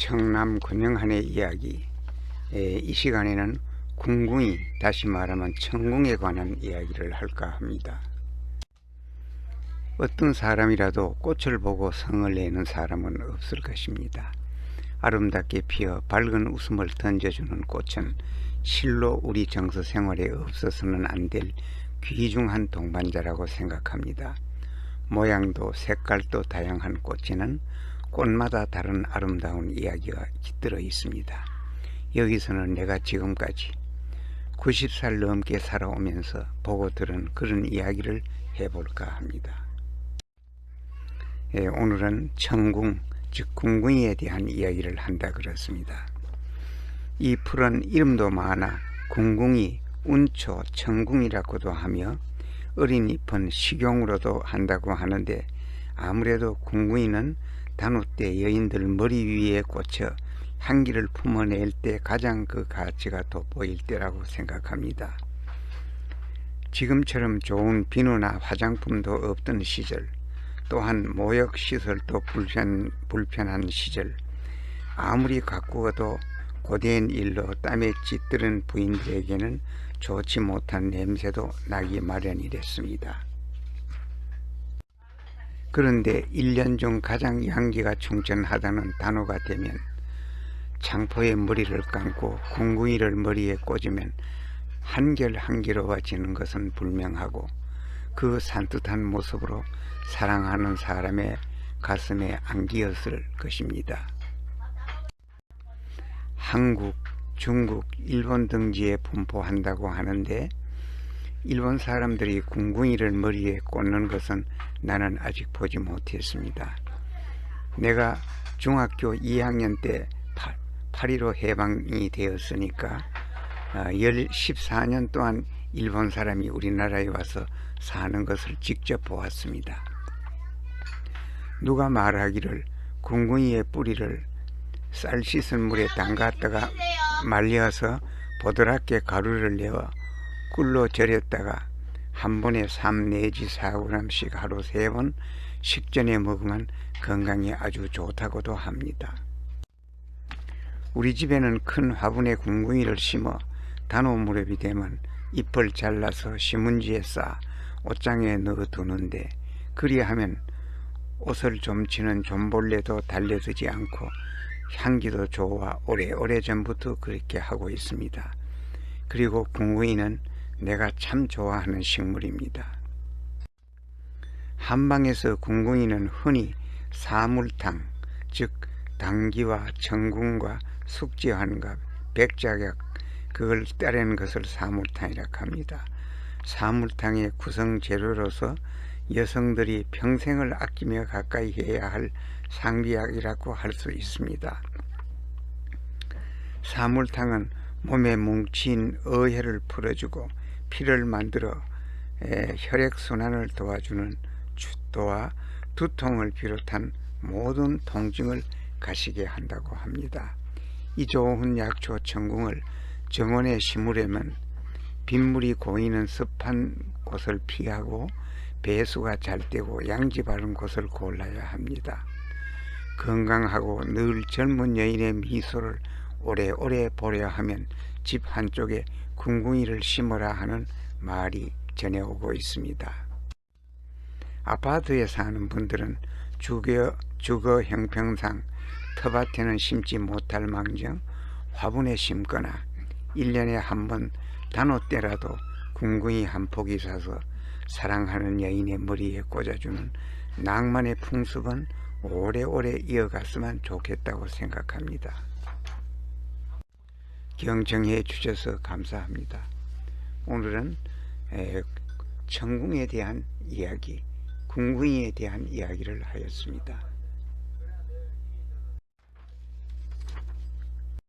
청남 권영한의 이야기 에, 이 시간에는 궁궁이 다시 말하면 천궁에 관한 이야기를 할까 합니다. 어떤 사람이라도 꽃을 보고 성을 내는 사람은 없을 것입니다. 아름답게 피어 밝은 웃음을 던져주는 꽃은 실로 우리 정서 생활에 없어서는 안 될 귀중한 동반자라고 생각합니다. 모양도 색깔도 다양한 꽃에는 꽃마다 다른 아름다운 이야기가 깃들어 있습니다. 여기서는 내가 지금까지 90살 넘게 살아오면서 보고 들은 그런 이야기를 해볼까 합니다. 예, 오늘은 천궁, 즉 궁궁이에 대한 이야기를 한다 그렇습니다. 이 풀은 이름도 많아 궁궁이, 운초, 천궁이라고도 하며 어린 잎은 식용으로도 한다고 하는데 아무래도 궁궁이는 단오 때 여인들 머리 위에 꽂혀 향기를 품어낼 때 가장 그 가치가 돋보일 때라고 생각합니다. 지금처럼 좋은 비누나 화장품도 없던 시절 또한 모욕 시설도 불편, 불편한 시절 아무리 가꾸어도 고된 일로 땀에 찌들은 부인들에게는 좋지 못한 냄새도 나기 마련이랬습니다. 그런데 1년 중 가장 향기가 충천하다는 단어가 되면 장포의 머리를 감고 궁궁이를 머리에 꽂으면 한결 한결로워지는 것은 분명하고 그 산뜻한 모습으로 사랑하는 사람의 가슴에 안기었을 것입니다. 한국, 중국, 일본 등지에 분포한다고 하는데 일본 사람들이 궁궁이를 머리에 꽂는 것은 나는 아직 보지 못했습니다. 내가 중학교 2학년 때 8.15 해방이 되었으니까 14년 아, 동안 일본 사람이 우리나라에 와서 사는 것을 직접 보았습니다. 누가 말하기를 궁궁이의 뿌리를 쌀 씻은 물에 담갔다가 말려서 보드랍게 가루를 내어 꿀로 절였다가 한 번에 3 내지 4g씩 하루 세번 식전에 먹으면 건강에 아주 좋다고도 합니다. 우리 집에는 큰 화분에 궁궁이를 심어 단오 무렵이 되면 잎을 잘라서 신문지에 싸 옷장에 넣어 두는데 그리하면 옷을 좀 치는 좀벌레도 달려들지 않고 향기도 좋아 오래오래 전부터 그렇게 하고 있습니다. 그리고 궁궁이는 내가 참 좋아하는 식물입니다. 한방에서 궁궁이는 흔히 사물탕, 즉 당기와 천궁과 숙지환과 백작약 그걸 따르는 것을 사물탕이라 합니다. 사물탕의 구성 재료로서 여성들이 평생을 아끼며 가까이 해야 할 상비약이라고 할 수 있습니다. 사물탕은 몸에 뭉친 어혈을 풀어주고 피를 만들어 혈액순환을 도와주는 주도와 두통을 비롯한 모든 통증을 가시게 한다고 합니다. 이 좋은 약초 천궁을 정원에 심으려면 빗물이 고이는 습한 곳을 피하고 배수가 잘 되고 양지 바른 곳을 골라야 합니다. 건강하고 늘 젊은 여인의 미소를 오래오래 보려 하면 집 한쪽에 궁궁이를 심어라 하는 말이 전해오고 있습니다. 아파트에 사는 분들은 주거, 주거 형평상 텃밭에는 심지 못할 망정 화분에 심거나 1년에 한 번 단오 때라도 궁궁이 한 포기 사서 사랑하는 여인의 머리에 꽂아주는 낭만의 풍습은 오래오래 이어갔으면 좋겠다고 생각합니다. 경청해 주셔서 감사합니다. 오늘은 천궁에 대한 이야기, 궁궁이에 대한 이야기를 하였습니다.